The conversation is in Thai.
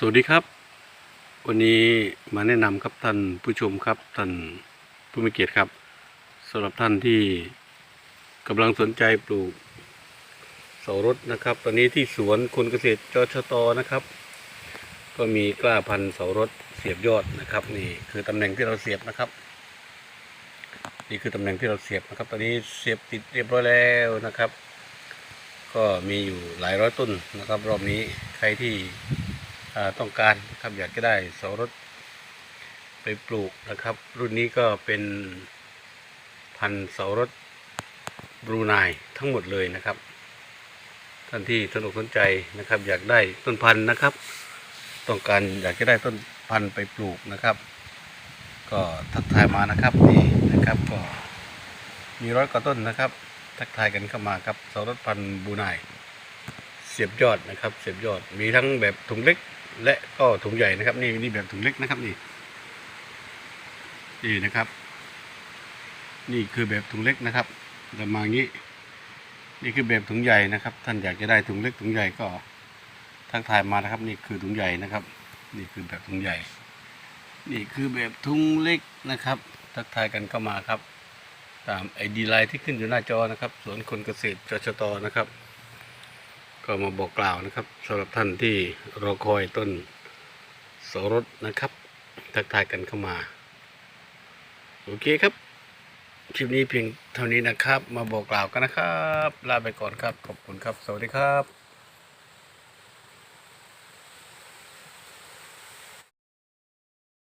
สวัสดีครับ วันนี้มาแนะนำครับท่านผู้ชมครับท่านผู้มีเกียรติครับสำหรับท่านที่กำลังสนใจปลูกเสารถนะครับ ตอนนี้ที่สวนคนเกษตรจชตนะครับ ก็มีกล้าพันธุ์เสารถเสียบยอดนะครับ นี่คือตำแหน่งที่เราเสียบนะครับ นี่คือตำแหน่งที่เราเสียบนะครับ ตอนนี้เสียบติดเรียบร้อยแล้วนะครับ ก็มีอยู่หลายร้อยต้นนะครับ รอบนี้ใครที่ ต้องการนะครับอยากจะได้เสารถไปปลูกนะครับ รุ่นนี้ก็เป็นพันเสารถบรูไนทั้งหมดเลยนะครับ ท่านที่สนอกสนใจนะครับ อยากได้ต้นพันธุ์นะครับ ต้องการอยากจะได้ต้นพันธุ์ไปปลูกนะครับ ก็ทักทายมานะครับนี่นะครับก็มีร้อยกว่าต้นนะครับ ทักทายกันเข้ามาครับเสารถพันธุ์บรูไนเสียบยอดนะครับ เสียบยอดมีทั้งแบบถุงเล็ก และก็ถุงใหญ่นะครับ นี่นี่แบบถุงเล็กนะครับนี่ นี่นะครับ นี่คือแบบถุงเล็กนะครับจะมาอย่างี้ นี่คือแบบถุงใหญ่นะครับ ท่านอยากจะได้ถุงเล็กถุงใหญ่ก็ทักทายมานะครับ นี่คือถุงใหญ่นะครับ นี่คือแบบถุงใหญ่ นี่คือแบบถุงเล็กนะครับ ทักทายกันเข้ามาครับ ตามไอดีไลน์ที่ขึ้นอยู่หน้าจอนะครับ สวนคนเกษตรจชตนะครับ ก็มาบอกกล่าวนะครับสำหรับท่านที่รอคอยต้นโสรสนะครับ ทักทายกันเข้ามา โอเคครับคลิปนี้เพียงเท่านี้นะครับ มาบอกกล่าวกันนะครับ ลาไปก่อนครับ ขอบคุณครับ สวัสดีครับ